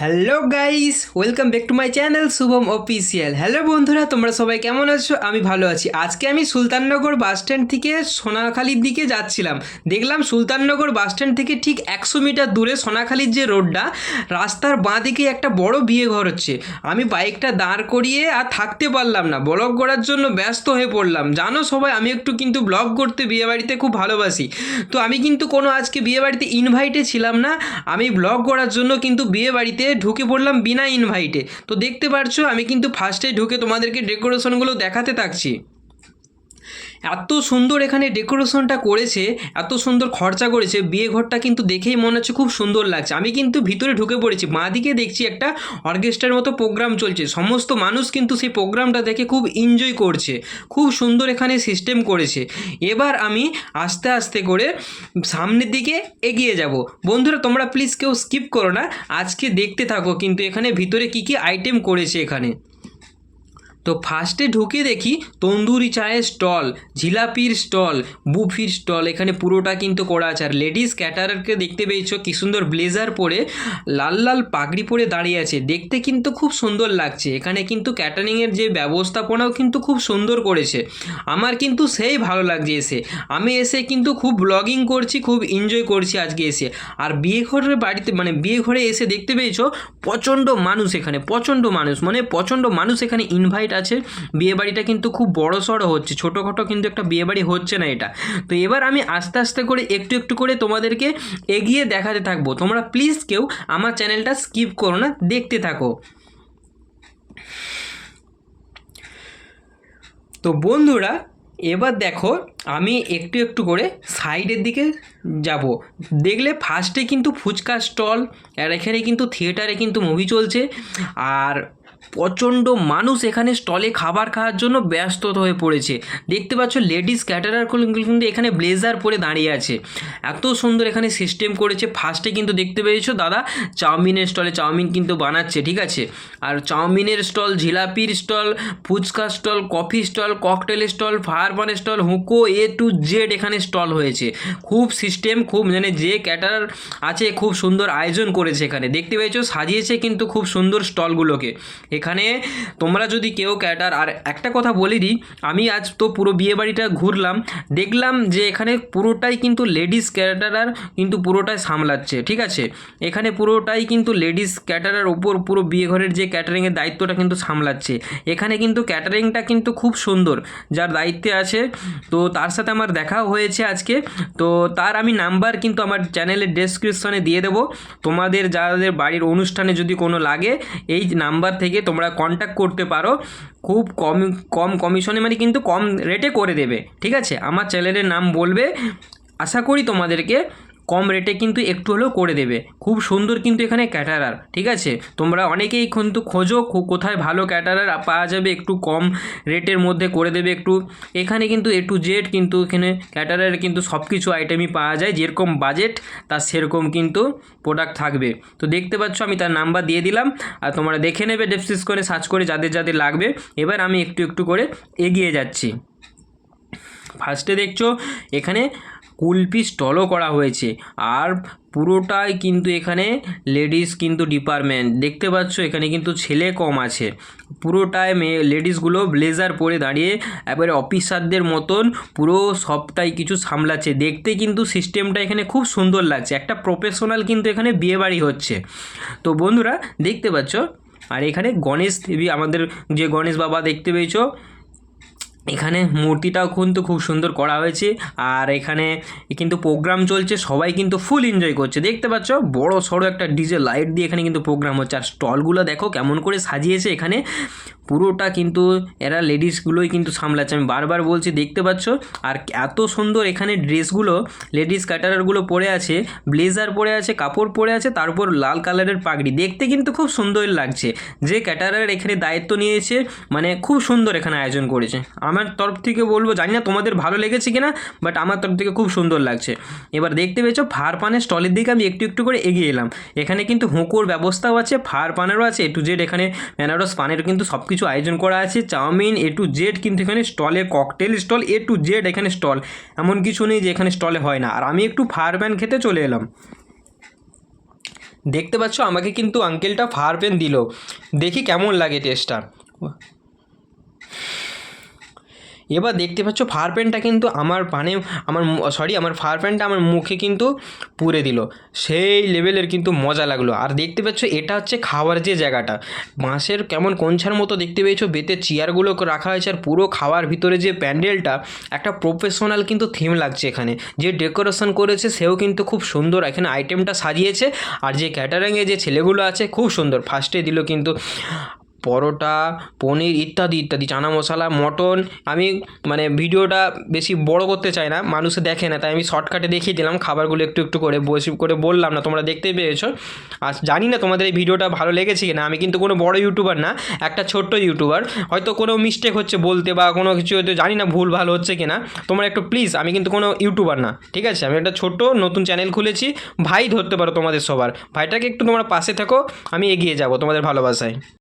Hello guys welcome back to my channel Shubham official hello বন্ধুরা, তোমরা সবাই কেমন আছো? আমি ভালো আছি। আজকে আমি সুলতাননগর বাস স্ট্যান্ড থেকে সোনাখালির দিকে যাচ্ছিলাম। দেখলাম সুলতাননগর বাস স্ট্যান্ড থেকে ঠিক একশো মিটার দূরে সোনাখালির যে রোডটা, রাস্তার বাঁ দিকে একটা বড় বিয়ে ঘর হচ্ছে। আমি বাইকটা দাঁড় করিয়ে আর থাকতে পারলাম না। ব্লগ করার জন্য ব্যস্ত হয়ে পড়লাম। জানো সবাই, আমি একটু কিন্তু ব্লগ করতে বিয়ে বাড়িতে খুব ভালোবাসি। তো আমি কিন্তু কোনো আজকে বিয়ে বাড়িতে ইনভাইটে ছিলাম না। আমি ব্লগ করার জন্য কিন্তু বিয়ে বাড়িতে ঢুকে পড়লাম বিনা ইনভাইটে তো দেখতে পারছ, আমি কিন্তু ফার্স্টে ঢুকে তোমাদেরকে ডেকোরেশনগুলো দেখাতে থাকছি। এত সুন্দর এখানে ডেকোরেশনটা করেছে, এত সুন্দর খরচা করেছে, বিয়ে ঘরটা কিন্তু দেখেই মনে হচ্ছে খুব সুন্দর লাগছে। আমি কিন্তু ভিতরে ঢুকে পড়েছি বাঁ দিকে দেখছি একটা অর্কেস্ট্রার মতো প্রোগ্রাম চলছে, সমস্ত মানুষ কিন্তু সেই প্রোগ্রামটা দেখে খুব এনজয় করছে, খুব সুন্দর এখানে সিস্টেম করেছে। এবার আমি আস্তে আস্তে করে সামনের দিকে এগিয়ে যাব। বন্ধুরা, তোমরা প্লিজ কেউ স্কিপ করো না, আজকে দেখতে থাকো কিন্তু এখানে ভিতরে কি কি আইটেম করেছে এখানে। তো ফার্স্টে ঢুকে দেখি তন্দুরি চায়ের স্টল জিলাপির স্টল বুফির স্টল এখানে পুরোটা কিন্তু করা আছে। আর লেডিস ক্যাটারারকে দেখতে পেয়েছ, কি সুন্দর ব্লেজার পরে লাল লাল পাগড়ি পরে দাঁড়িয়ে আছে। দেখতে কিন্তু খুব সুন্দর লাগছে। এখানে কিন্তু ক্যাটারিংয়ের যে ব্যবস্থাপনাও কিন্তু খুব সুন্দর করেছে। আমার কিন্তু সেই ভালো লাগছে এসে। আমি এসে কিন্তু খুব ব্লগিং করছি, খুব এনজয় করছি আজকে এসে। আর বিয়ে ঘরের বাড়িতে মানে বিয়ে ঘরে এসে দেখতে পেয়েছ, প্রচণ্ড মানুষ এখানে, প্রচণ্ড মানুষ মানে প্রচণ্ড মানুষ এখানে ইনভাইট আছে বিয়ে বাড়িটা কিন্তু খুব বড় সড়ো হচ্ছে, ছোটোখাটো কিন্তু একটা বিয়ে বাড়ি হচ্ছে না এটা। তো এবার আমি আস্তে আস্তে করে একটু একটু করে তোমাদেরকে এগিয়ে দেখাতে থাকব। তোমরা প্লিজ কেউ আমার চ্যানেলটা স্কিপ করো না, দেখতে থাকো। তো বন্ধুরা, এবার দেখো, আমি একটু একটু করে সাইডের দিকে যাব। দেখলে ফার্স্টে কিন্তু ফুচকা স্টল আর এখানে কিন্তু থিয়েটারে কিন্তু মুভি চলছে। আর প্রচণ্ড মানুষ এখানে স্টলে খাবার খাওয়ার জন্য ব্যস্ত হয়ে পড়েছে। দেখতে পাচ্ছ, লেডিস ক্যাটারার কিন্তু এখানে ব্লেজার পরে দাঁড়িয়ে আছে। এত সুন্দর এখানে সিস্টেম করেছে। ফার্স্টে কিন্তু দেখতে পেয়েছ দাদা, চাউমিনের স্টলে চাউমিন কিন্তু বানাচ্ছে, ঠিক আছে? আর চাউমিনের stall, জিলাপির stall, phuchka stall, coffee stall ককটেলের stall, fire stall, হুকো এ টু জেড এখানে স্টল হয়েছে। খুব সিস্টেম, খুব মানে যে ক্যাটার আছে, খুব সুন্দর আয়োজন করেছে এখানে। দেখতে পেয়েছ, সাজিয়েছে কিন্তু খুব সুন্দর স্টলগুলোকে। এখানে তোমরা যদি কেউ ক্যাটার, আর একটা কথা বলে দিই, আমি আজ তো পুরো বিয়ে বাড়িটা ঘুরলাম, দেখলাম যে এখানে পুরোটাই কিন্তু লেডিস ক্যাটারার কিন্তু পুরোটাই সামলাচ্ছে, ঠিক আছে? এখানে পুরোটাই কিন্তু লেডিস ক্যাটারার ওপর পুরো বিয়ে ঘরের যে ক্যাটারিংয়ের দায়িত্বটা কিন্তু সামলাচ্ছে। এখানে কিন্তু ক্যাটারিংটা কিন্তু খুব সুন্দর, যার দায়িত্বে আছে। তো তার সাথে আমার দেখাও হয়েছে আজকে। তো তার আমি নাম্বার কিন্তু আমার চ্যানেলের ডেসক্রিপশনে দিয়ে দেবো। তোমাদের যাদের বাড়ির অনুষ্ঠানে যদি কোনো লাগে, এই নাম্বার থেকে তোমরা কন্ট্যাক্ট করতে পারো। খুব কম কম কমিশনে মানে কিন্তু কম রেটে করে দেবে। ঠিক আছে? আমার চ্যানেলের নাম বলবে। আশা করি তোমাদেরকে কম রেটে কিন্তু একটু হলেও করে দেবে। খুব সুন্দর কিন্তু এখানে ক্যাটারার ঠিক আছে? তোমরা অনেকেই কিন্তু খোঁজো কোথায় ভালো ক্যাটারার পাওয়া যাবে, একটু কম রেটের মধ্যে করে দেবে একটু। এখানে কিন্তু এ টু জেড কিন্তু এখানে ক্যাটারার কিন্তু সব কিছু আইটেমই পাওয়া যায়, যেরকম বাজেট তার সেরকম কিন্তু প্রোডাক্ট থাকবে। তো দেখতে পাচ্ছ, আমি তার নাম্বার দিয়ে দিলাম। আর তোমরা দেখে নেবে ডেসক্রিপশনে সার্চ করে যাদের যাদের লাগবে। এবার আমি একটু একটু করে এগিয়ে যাচ্ছি। ফার্স্টে দেখছ, এখানে কুলপি স্টলও করা হয়েছে। আর পুরোটাই কিন্তু এখানে লেডিস কিন্তু ডিপার্টমেন্ট। দেখতে পাচ্ছ, এখানে কিন্তু ছেলে কম আছে। পুরোটাই মেয়ে লেডিসগুলো ব্লেজার পরে দাঁড়িয়ে একবারে অফিসারদের মতন পুরো সবটাই কিছু সামলাচ্ছে। দেখতে কিন্তু সিস্টেমটা এখানে খুব সুন্দর লাগছে। একটা প্রফেশনাল কিন্তু এখানে বিয়েবাড়ি হচ্ছে। তো বন্ধুরা, দেখতে পাচ্ছ? আর এখানে গণেশ দেবী, আমাদের যে গণেশ বাবা দেখতে পেয়েছ এখানে মূর্তিটাও কিন্তু খুব সুন্দর করা হয়েছে। আর এখানে কিন্তু প্রোগ্রাম চলছে, সবাই কিন্তু ফুল এনজয় করছে। দেখতে পাচ্ছ, বড় সড়ো একটা ডিজে লাইট দিয়ে এখানে কিন্তু প্রোগ্রাম হচ্ছে। আর স্টলগুলো দেখো কেমন করে সাজিয়েছে এখানে। পুরোটা কিন্তু এরা লেডিসগুলোই কিন্তু সামলাচ্ছে। আমি বারবার বলছি, দেখতে পাচ্ছ? আর এত সুন্দর এখানে ড্রেসগুলো লেডিস ক্যাটারারগুলো পরে আছে। ব্লেজার পরে আছে, কাপড় পরে আছে, তার উপর লাল কালারের পাগড়ি। দেখতে কিন্তু খুব সুন্দর লাগছে। যে ক্যাটারার এখানে দায়িত্ব নিয়েছে মানে খুব সুন্দর এখানে আয়োজন করেছে। আমার তরফ থেকে বলব, জানি না তোমাদের ভালো লেগেছে কিনা বাট আমার তরফ থেকে খুব সুন্দর লাগছে। এবার দেখতে পেয়েছ, ফার পানের স্টলের দিকে আমি একটু একটু করে এগিয়ে এলাম। এখানে কিন্তু হুঁকোর ব্যবস্থাও আছে, ফার পানেরও আছে, এ টু জেড এখানে বেনারস পানের কিন্তু সব কিছু আয়োজন করা আছে, চাউমিন, এ টু জেড কিন্তু এখানে স্টলে cocktail stall, A to Z এখানে স্টল। এমন কিছু নেই যে এখানে স্টলে হয় না। আর আমি একটু ফার প্যান খেতে চলে এলাম। দেখতে পাচ্ছ, আমাকে কিন্তু আঙ্কেলটা ফার পেন দিল। দেখি কেমন লাগে টেস্টটা এবার দেখতে পাচ্ছ ফার পেনটা কিন্তু আমার পানে, আমার সরি আমার ফার পেনটা আমার মুখে কিন্তু পুরে দিল। সেই লেভেলের কিন্তু মজা লাগল। আর দেখতে পাচ্ছ, এটা হচ্ছে খাওয়ার যে জায়গাটা। বাঁশের কেমন কোনছার মতো দেখতে পেয়েছ বেতের চেয়ারগুলো রাখা হয়েছে। আর পুরো খাওয়ার ভিতরে যে প্যান্ডেলটা একটা প্রফেশনাল কিন্তু থিম লাগছে এখানে। যে ডেকোরেশন করেছে, সেও কিন্তু খুব সুন্দর। এখানে আইটেমটা সাজিয়েছে। আর যে ক্যাটারিংয়ে যে ছেলেগুলো আছে, খুব সুন্দর। ফার্স্টে দিল কিন্তু পরোটা, পনির ইত্যাদি ইত্যাদি, চানা মশলা, মটন। আমি মানে ভিডিওটা বেশি বড় করতে চাই না, মানুষে দেখে না, তাই আমি শর্টকাটে দেখিয়ে দিলাম, খাবারগুলো একটু একটু করে, বসে করে বললাম না, তোমরা দেখতেই পেয়েছ। আর জানি না তোমাদের এই ভিডিওটা ভালো লেগেছে কি না আমি কিন্তু কোনো বড় ইউটিউবার না, একটা ছোট্ট ইউটিউবার হয়তো কোনো মিস্টেক হচ্ছে বলতে বা কোনো কিছু হয়তো জানি না ভুল, ভালো হচ্ছে কি না তোমরা একটু প্লিজ আমি কিন্তু কোনো ইউটিউবার না, ঠিক আছে? আমি একটা ছোট্ট নতুন চ্যানেল খুলেছি, ভাই ধরতে পারো তোমাদের সবার। ভাইটাকে একটু তোমরা পাশে থাকো, আমি এগিয়ে যাব তোমাদের ভালোবাসায়।